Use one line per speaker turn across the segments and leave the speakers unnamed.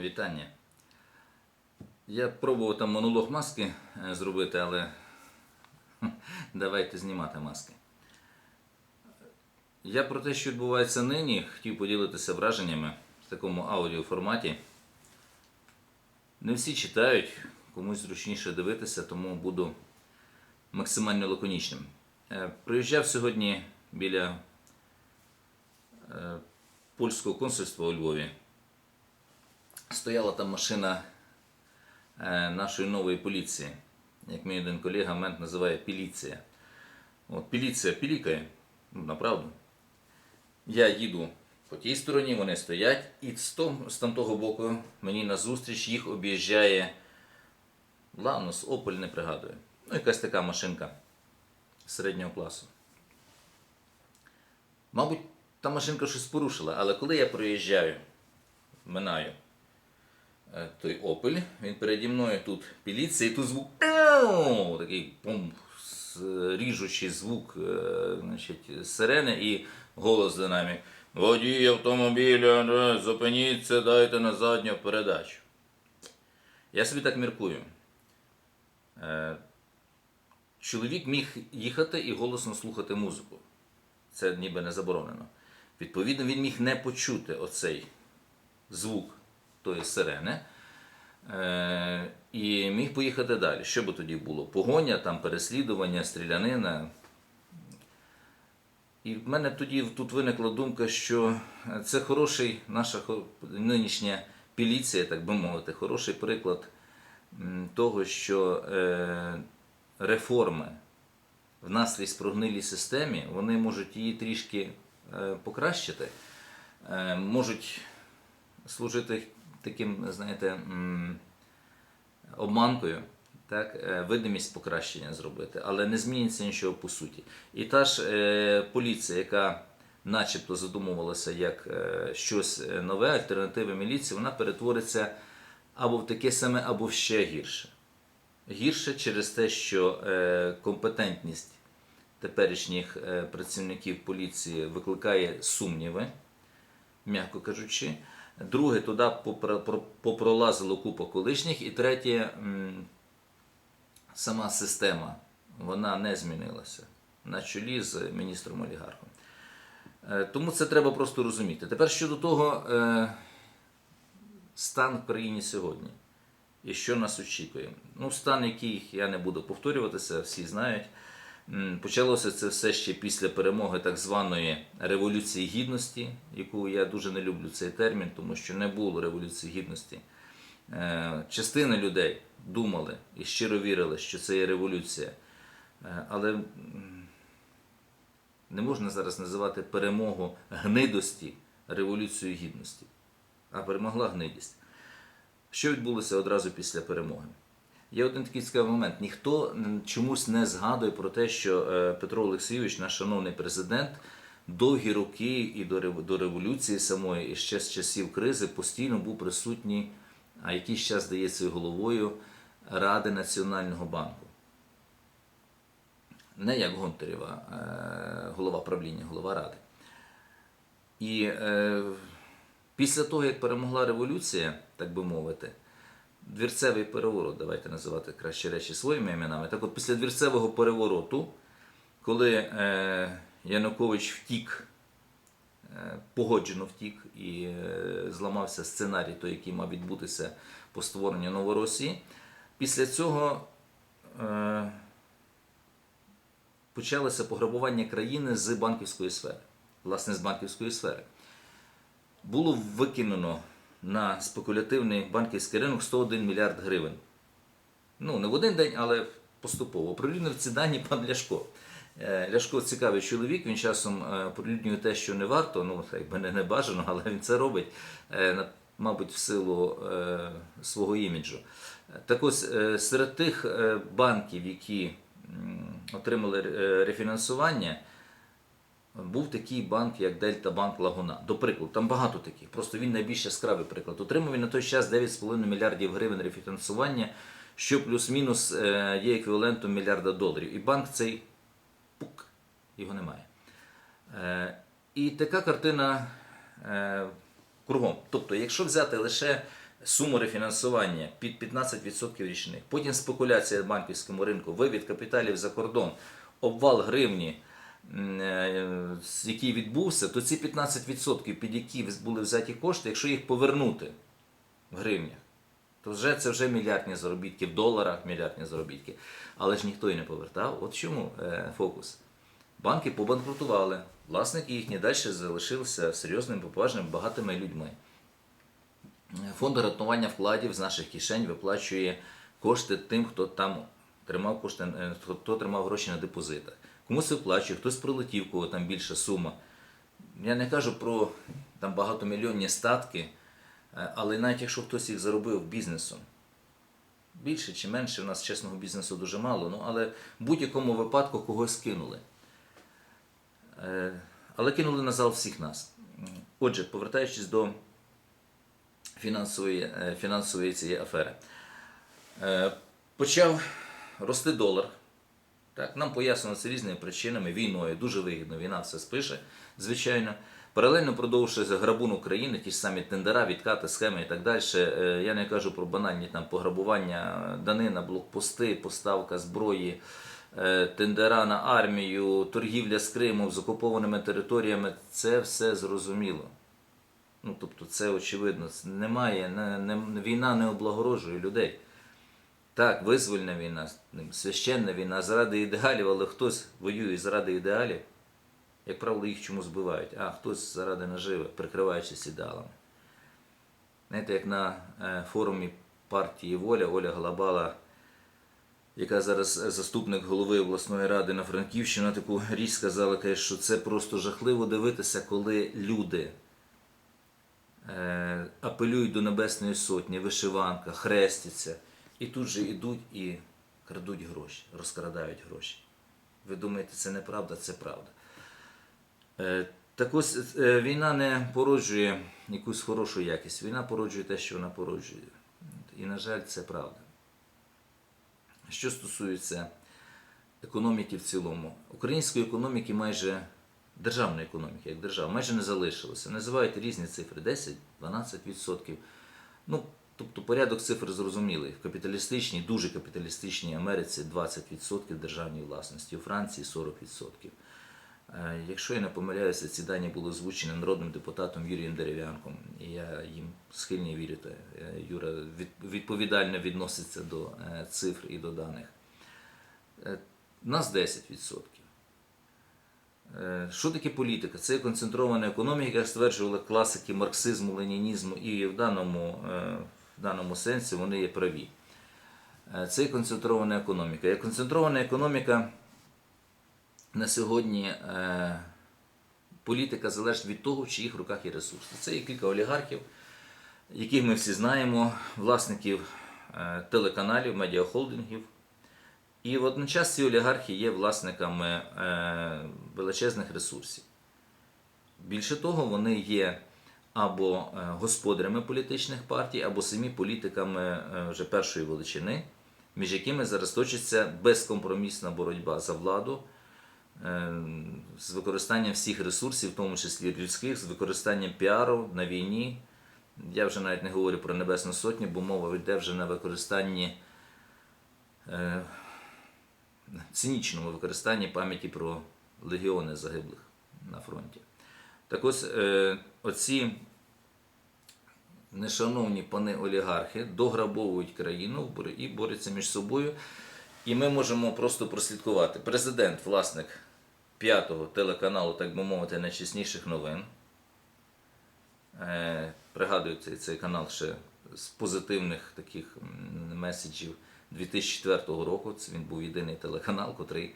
Вітання. Я пробував там монолог маски е, зробити, але давайте знімати маски. Я про те, що відбувається нині, хотів поділитися враженнями в такому аудіоформаті. Не всі читають, комусь зручніше дивитися, тому буду максимально лаконічним. Е, Приїжджав сьогодні біля е, польського консульства у Львові. Стояла там машина е, нашої нової поліції. Як мій один колега мент називає піліція. От піліція пілікає, ну, направду. Я їду по тій стороні, вони стоять, і з, том, з тамтого боку мені назустріч їх об'їжджає Ланос, Опель, не пригадую. Ну, якась така машинка середнього класу. Мабуть, та машинка щось порушила, але коли я проїжджаю, минаю той Опель, він переді мною тут піліція, і тут звук такий пум, ріжучий звук е, значить, сирени і голос нами. Водій автомобіля, е, зупиніться, дайте на задню передачу. Я собі так міркую. Е, Чоловік міг їхати і голосно слухати музику. Це ніби не заборонено. Відповідно, він міг не почути оцей звук тої сирени. Е, і міг поїхати далі. Що би тоді було? Погоня, там переслідування, стрілянина. І в мене тоді тут виникла думка, що це хороший, наша нинішня поліція, так би мовити, хороший приклад того, що е, реформи в наслідь прогнилій системі, вони можуть її трішки е, покращити, можуть служити таким, знаєте, обманкою, так, е, видимість покращення зробити, але не зміниться нічого по суті. І та ж е, поліція, яка начебто задумувалася як е, щось нове, альтернативи міліції, вона перетвориться або в таке саме, або ще гірше. Гірше через те, що компетентність теперішніх працівників поліції викликає сумніви, м'яко кажучи. Друге, туди попролазило купа колишніх. І третє, сама система вона не змінилася на чолі з міністром олігархом. Е, Тому це треба просто розуміти. Тепер щодо того, е, стан в країні сьогодні і що нас очікує. Ну, стан, який я не буду повторюватися, всі знають. Почалося це все ще після перемоги так званої Революції Гідності, яку я дуже не люблю цей термін, тому що не було Революції Гідності. Е, Частина людей думали і щиро вірили, що це є революція. Е, Але не можна зараз називати перемогу гнидості Революцією Гідності, а перемогла гнидість. Що відбулося одразу після перемоги? Є один такий цікавий момент. Ніхто чомусь не згадує про те, що е, Петро Олексійович, наш шановний президент, довгі роки і до революції самої, і ще з часів кризи постійно був присутній, а якийсь час здається головою Ради Національного банку. Не як Гонтарєва, е, голова правління, голова ради. І е, після того, як перемогла революція, так би мовити, двірцевий переворот, давайте називати краще речі своїми іменами. Так от після двірцевого перевороту, коли е, Янукович втік, е, погоджено втік і е, зламався сценарій, той, який мав відбутися по створенню Новоросії, після цього е, почалося пограбування країни з банківської сфери, власне, з банківської сфери було викинено на спекулятивний банківський ринок 101 мільярд гривень. Ну, не в один день, але поступово. Оприлюднив ці дані пан Ляшко. Е, Ляшко цікавий чоловік, він часом е, оприлюднює те, що не варто, ну, якби не, не бажано, але він це робить, е, мабуть, в силу е, свого іміджу. Так ось, е, серед тих е, банків, які отримали е, рефінансування, був такий банк, як Дельта Банк Лагуна. До прикладу, там багато таких. Просто він найбільш яскравий приклад. Отримав він на той час 9,5 мільярдів гривень рефінансування, що плюс-мінус е, є еквівалентом мільярда доларів. І банк цей пук, його немає. Е, І така картина е, кругом. Тобто, якщо взяти лише суму рефінансування під 15% річних, потім спекуляція банківському ринку, вивід капіталів за кордон, обвал гривні, який відбувся, то ці 15%, під які були взяті кошти, якщо їх повернути в гривнях, то вже це вже мільярдні заробітки в доларах, мільярдні заробітки. Але ж ніхто і не повертав. От чому е, фокус? Банки побанкрутували, власники їхні далі залишилися серйозними, поважними, багатими людьми. Фонд гарантування вкладів з наших кишень виплачує кошти тим, хто там тримав кошти, е, хто тримав гроші на депозитах. Комусь виплачує, хтось прилетів, кого там більша сума. Я не кажу про там багатомільйонні статки, е, але навіть якщо хтось їх заробив бізнесом, більше чи менше, у нас чесного бізнесу дуже мало, ну, але в будь-якому випадку когось кинули. Е, Але кинули на зал всіх нас. Отже, повертаючись до фінансової, е, фінансової цієї афери. Почав рости долар. Так, нам пояснено це різними причинами, війною, дуже вигідно, війна все спише, звичайно. Паралельно продовжується грабунок України, ті ж самі тендера, відкати, схеми і так далі. Е, Я не кажу про банальні там пограбування данина, блокпости, поставка зброї, е, тендера на армію, торгівля з Кримом, з окупованими територіями. Це все зрозуміло. Ну, тобто, це очевидно. Немає, не, не, війна не облагороджує людей. Так, визвольна війна, священна війна заради ідеалів, але хтось воює заради ідеалів, як правило, їх чомусь збивають, а хтось заради наживи, прикриваючись ідеалами. Знаєте, як на е, форумі партії Воля Оля Глобала, яка зараз заступник голови обласної ради на Франківщині, таку річ сказала, каже, що це просто жахливо дивитися, коли люди е, апелюють до Небесної Сотні, вишиванка, хрестяться, і тут же йдуть і крадуть гроші, розкрадають гроші. Ви думаєте, це неправда? Це правда. Е, так ось е, війна не породжує якусь хорошу якість. Війна породжує те, що вона породжує. І, на жаль, це правда. Що стосується економіки в цілому, української економіки майже державної економіки, як держава, майже не залишилося. Називають різні цифри 10-12%. Ну, тобто порядок цифр зрозумілий. В капіталістичній, дуже капіталістичній Америці 20% державної власності, у Франції 40%. Е, Якщо я не помиляюся, ці дані були озвучені народним депутатом Юрієм Дерев'янком, і я їм схильний вірити. Е, Юра відповідально відноситься до е, цифр і до даних. Нас 10%. Е, Що таке політика? Це концентрована економіка, як стверджували класики марксизму, ленінізму, і в даному, в даному сенсі вони є праві. Е, Це є концентрована економіка. Як концентрована економіка на сьогодні е, політика залежить від того, в чиїх руках є ресурси. Це є кілька олігархів, яких ми всі знаємо, власників е, телеканалів, медіахолдингів. І водночас ці олігархи є власниками величезних ресурсів. Більше того, вони є або е, господарями політичних партій, або самі політиками е, вже першої величини, між якими зараз точиться безкомпромісна боротьба за владу е, з використанням всіх ресурсів, в тому числі людських, з використанням піару на війні. Я вже навіть не говорю про Небесну Сотню, бо мова йде вже на використанні. цинічному використанні пам'яті про легіони загиблих на фронті. Так ось оці нешановні пани олігархи дограбовують країну і борються між собою. І ми можемо просто прослідкувати. Президент, власник п'ятого телеканалу, так би мовити, найчесніших новин. Е, пригадую цей, цей канал ще з позитивних таких меседжів 2004 року. Це він був єдиний телеканал, котрий,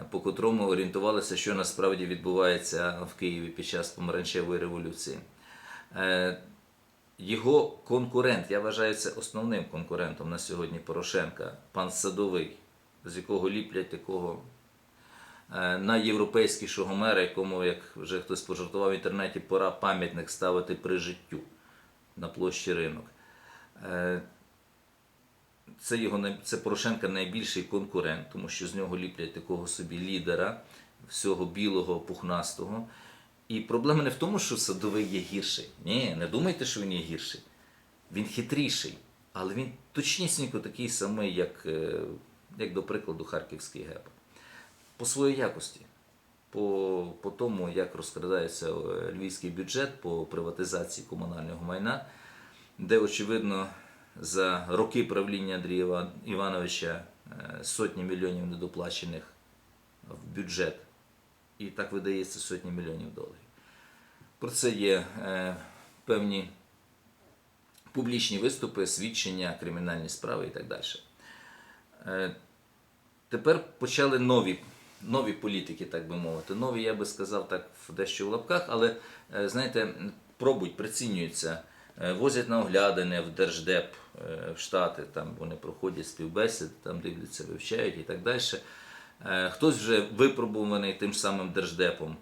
е, по котрому орієнтувалися, що насправді відбувається в Києві під час помаранчевої революції. Його конкурент, я вважаю це основним конкурентом на сьогодні Порошенка, пан Садовий, з якого ліплять такого е, найєвропейськішого мера, якому, як вже хтось пожартував в інтернеті, пора пам'ятник ставити при життю на площі ринок. Е, Це, його, це Порошенка найбільший конкурент, тому що з нього ліплять такого собі лідера, всього білого, пухнастого. І проблема не в тому, що садовий є гірший. Ні, не думайте, що він є гірший. Він хитріший, але він точнісінько такий самий, як, е, як до прикладу, Харківський ГЕП. По своїй якості, по, по тому, як розкрадається е, львівський бюджет по приватизації комунального майна, де, очевидно, за роки правління Андрія Івановича е, сотні мільйонів недоплачених в бюджет. І так видається сотні мільйонів доларів. Про це є е, певні публічні виступи, свідчення, кримінальні справи і так далі. Е, тепер почали нові, нові політики, так би мовити. Нові, я би сказав так, дещо в лапках, але е, знаєте, пробують, прицінюються, е, возять на оглядини в Держдеп, е, в Штати, там вони проходять співбесід, там дивляться, вивчають і так далі. Е, Хтось вже випробуваний тим самим Держдепом.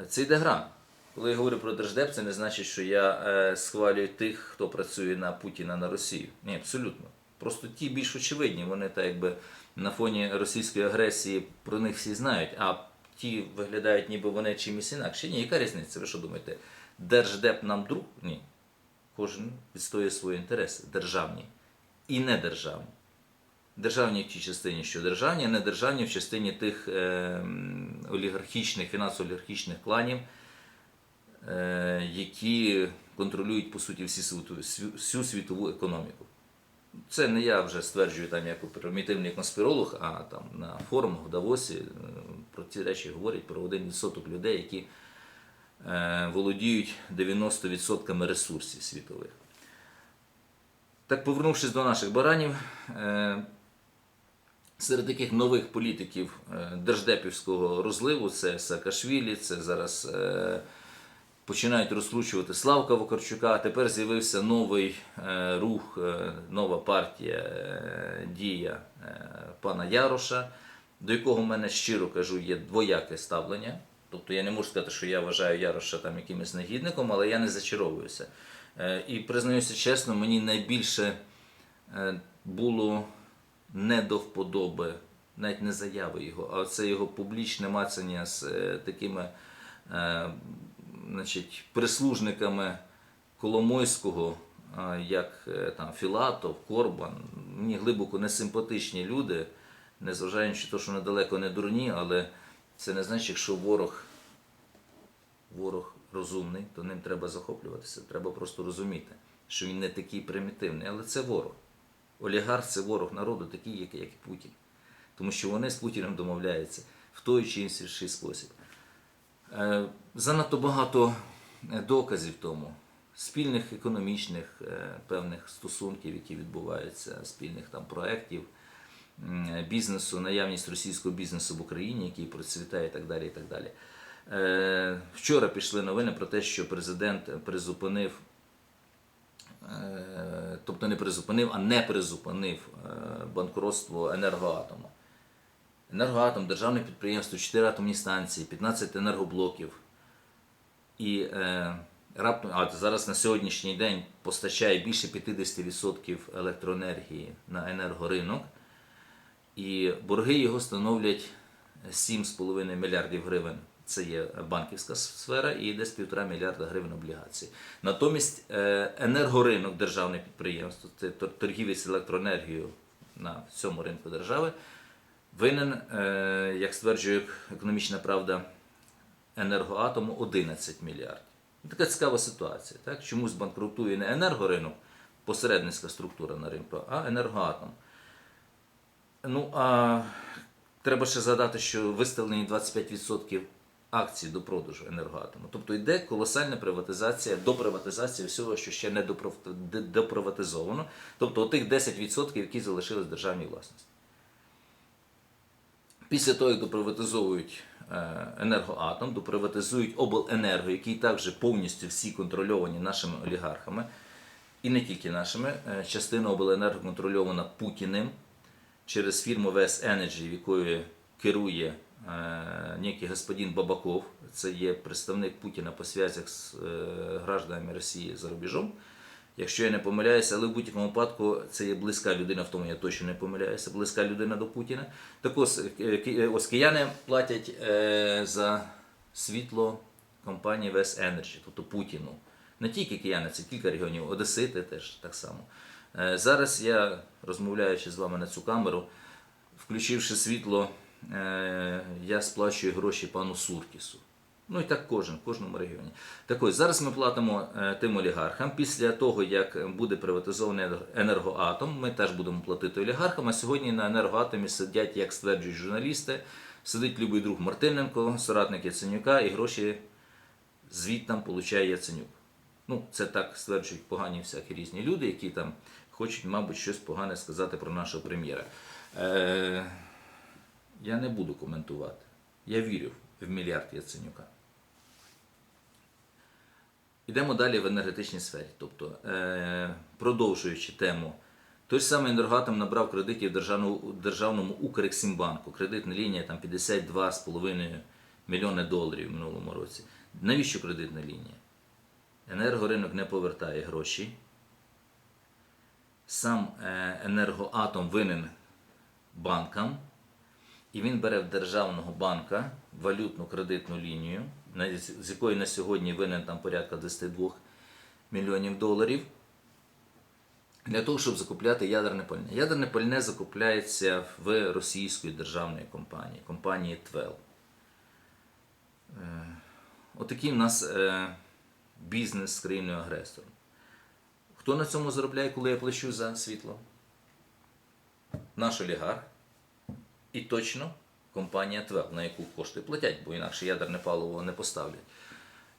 Е, Це йде гра. Коли я говорю про Держдеп, це не значить, що я е, схвалюю тих, хто працює на Путіна на Росію. Ні, абсолютно. Просто ті більш очевидні, вони так якби на фоні російської агресії про них всі знають, а ті виглядають, ніби вони чимось інакше. Ні, яка різниця? Ви що думаєте? Держдеп нам друг? Ні. Кожен відстоює свої інтереси, державні і недержавні. Державні в тій частині, що державні, не державні в частині тих е, олігархічних, фінансово-олігархічних кланів, е, які контролюють по суті всі всю- світову економіку. Це не я вже стверджую там як примітивний конспіролог, а там на форумах в Давосі е, про ці речі говорять про 1% людей, які е, володіють 90% ресурсів світових. Так, повернувшись до наших баранів, е, серед таких нових політиків е, держдепівського розливу це Саакашвілі, це зараз е, починають розкручувати Славка Вакарчука. Тепер з'явився новий е, рух, нова партія дія пана Яроша, до якого в мене щиро кажу є двояке ставлення. Тобто я не можу сказати, що я вважаю Яроша там якимось негідником, але я не зачаровуюся. І признаюся чесно, мені найбільше було не до вподоби, навіть не заяви його, а це його публічне мацання з е, такими е, значить, прислужниками Коломойського, е, як там, Філатов, Корбан. Мені глибоко несимпатичні люди, незважаючи те, що недалеко не дурні, але це не значить, що ворог ворог розумний, то ним треба захоплюватися. Треба просто розуміти, що він не такий примітивний, але це ворог. Олігарх це ворог народу, такий, як, як і Путін. Тому що вони з Путіним домовляються в той чи інший спосіб. Е, Занадто багато е, доказів тому, спільних економічних е, певних стосунків, які відбуваються, спільних там проєктів, бізнесу, наявність російського бізнесу в Україні, який процвітає і так далі. І так далі. Вчора пішли новини про те, що президент призупинив, тобто не призупинив, а не призупинив е, банкротство енергоатому. Енергоатом, державне підприємство, 4 атомні станції, 15 енергоблоків. І е, раптом, а зараз на сьогоднішній день постачає більше 50% електроенергії на енергоринок. І борги його становлять 7,5 мільярдів гривень. Це є банківська сфера і десь півтора мільярда гривень облігацій. Натомість е, енергоринок, державне підприємство, це тор- торгівець електроенергією на всьому ринку держави, винен, е, як стверджує економічна правда, енергоатому 11 мільярдів. Така цікава ситуація. Так? Чомусь банкрутує не енергоринок, посередницька структура на ринку, а енергоатом. Ну а треба ще згадати, що виставлені 25% акцій до продажу енергоатому. Тобто йде колосальна приватизація, доприватизація всього, що ще не доприватизовано. Тобто тих 10%, які залишились в державній власності. Після того, як доприватизовують е, енергоатом, доприватизують обленерго, який також повністю всі контрольовані нашими олігархами, і не тільки нашими. Е, Частина обленерго контрольована Путіним через фірму Вес Energy, якою керує некий господин Бабаков. Це є представник Путіна по зв'язях з е, гражданами Росії за рубежом. Якщо я не помиляюся, але в будь-якому випадку це є близька людина, в тому я точно не помиляюся, близька людина до Путіна. Так ось, е, ось кияни платять е, за світло компанії Вес Energy, тобто Путіну. Не тільки кияни, це кілька регіонів, Одесити теж так само. Е, Зараз я, розмовляючи з вами на цю камеру, включивши світло, е, я сплачую гроші пану Суркісу. Ну і так кожен, в кожному регіоні. Так ось, зараз ми платимо е, тим олігархам. Після того, як буде приватизований енергоатом, ми теж будемо платити олігархам. А сьогодні на енергоатомі сидять, як стверджують журналісти, сидить любий друг Мартиненко, соратник Яценюка, і гроші звідтам получає Яценюк. Ну, це так стверджують погані всякі різні люди, які там хочуть, мабуть, щось погане сказати про нашого прем'єра. Е, я не буду коментувати. Я вірю в мільярд Яценюка. Йдемо далі в енергетичній сфері. Тобто, е, продовжуючи тему, той самий енергоатом набрав кредитів державному, державному Укрексімбанку. Кредитна лінія там 52,5 мільйони доларів в минулому році. Навіщо кредитна лінія? Енергоринок не повертає гроші. Сам е, енергоатом винен банкам, і він бере в державного банка валютну кредитну лінію, з якої на сьогодні винен там порядка 22 мільйонів доларів, для того, щоб закупляти ядерне пальне. Ядерне пальне закупляється в російської державної компанії, компанії ТВЕЛ. Отакий в нас е, бізнес з країною агресором. Хто на цьому заробляє, коли я плачу за світло? Наш олігарх. І точно компанія ТВЕЛ, на яку кошти платять, бо інакше ядерне паливо не поставлять.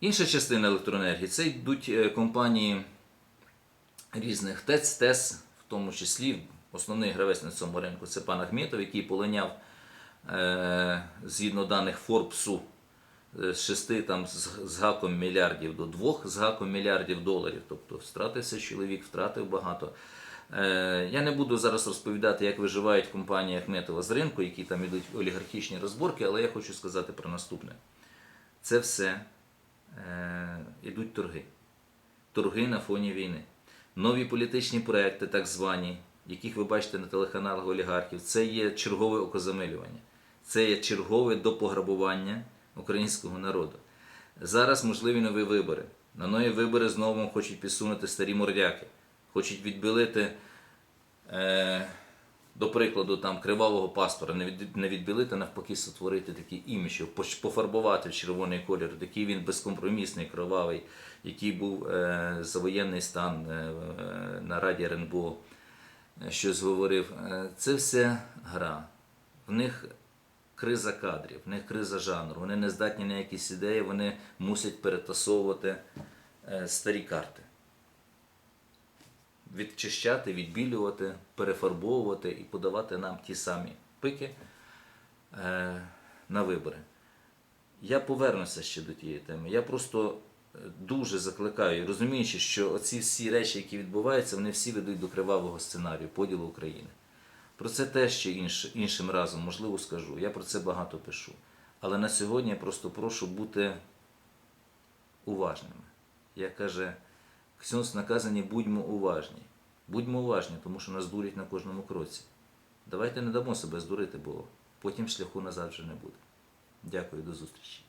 Інша частина електроенергії це йдуть е, компанії різних ТЕЦ, ТЕС, в тому числі основний гравець на цьому ринку це пан Ахметов, який полиняв е, згідно даних Форбсу е, з 6 там, з гаком мільярдів до 2 з гаком мільярдів доларів. Тобто втратився чоловік, втратив багато. Е, я не буду зараз розповідати, як виживають компанії Ахметова з ринку, які там ідуть олігархічні розборки, але я хочу сказати про наступне. Це все е, ідуть торги. Торги на фоні війни. Нові політичні проекти, так звані, яких ви бачите на телеканалах олігархів, це є чергове окозамилювання, це є чергове допограбування українського народу. Зараз можливі нові вибори. На нові вибори знову хочуть підсунути старі мордяки, хочуть відбілити, е, до прикладу, там, кривавого паспора, не, від, не відбілити, навпаки, сотворити такий імідж, пофарбувати в червоний колір, такий він безкомпромісний, кровавий, який був е, за воєнний стан е, на Раді РНБО, е, щось говорив. Е, це все гра. В них криза кадрів, в них криза жанру. Вони не здатні на якісь ідеї, вони мусять перетасовувати е, старі карти. Відчищати, відбілювати, перефарбовувати і подавати нам ті самі пики е, на вибори. Я повернуся ще до тієї теми. Я просто е, дуже закликаю, розуміючи, що оці всі речі, які відбуваються, вони всі ведуть до кривавого сценарію поділу України. Про це теж ще інш, іншим разом, можливо, скажу. Я про це багато пишу. Але на сьогодні я просто прошу бути уважними. Як каже Ксьонс наказані, будьмо уважні. Будьмо уважні, тому що нас дурять на кожному кроці. Давайте не дамо себе здурити, бо потім шляху назад вже не буде. Дякую, до зустрічі.